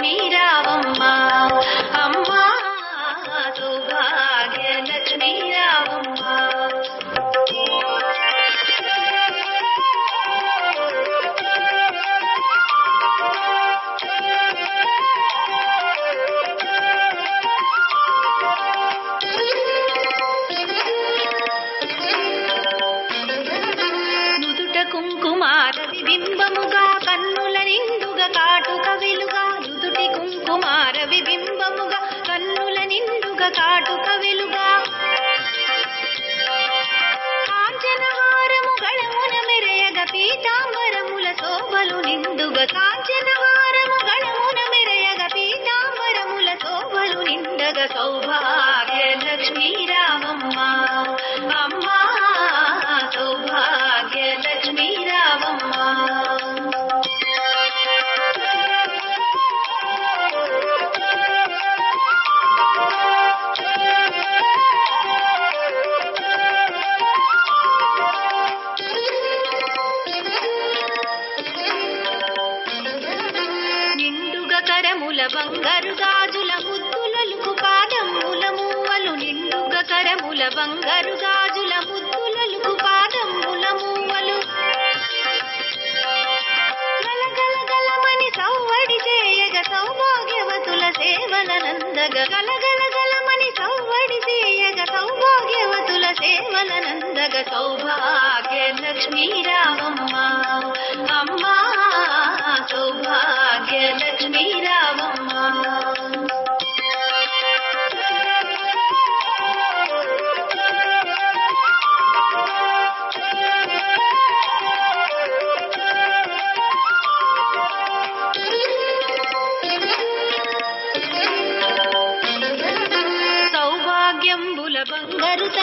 లక్ష్మీ రావమ్మ అమ్మా సౌభాగ్య లక్ష్మీ రావమ్మ కుంకుమార విబింబముగా కన్నుల నిండుగా కాటుక వెలుగా కాటుక వెలుగా. కాంచనహారము గళమున మెరయగ పీతాంబరముల శోభలు నిండుగా. కాంచనహారము గళమున మెరయగ పీతాంబరముల శోభలు నిండగ. సౌభాగ్య లక్ష్మి కరముల బంగారు గాజుల ముద్దులలుకు పాదముల మూవలు నిండుగ కరముల బంగారు గాజుల ముద్దులలుకు పాదముల మూవలు గలగలగలమని సౌవడి చేయగ సౌభాగ్యవతుల సేవల నందగ. గలగల సౌవడి చేయగ సౌభాగ్యవతుల సేవల నందగ. సౌభాగ్య లక్ష్మీరా సౌభాగ్యంబుల బంగారు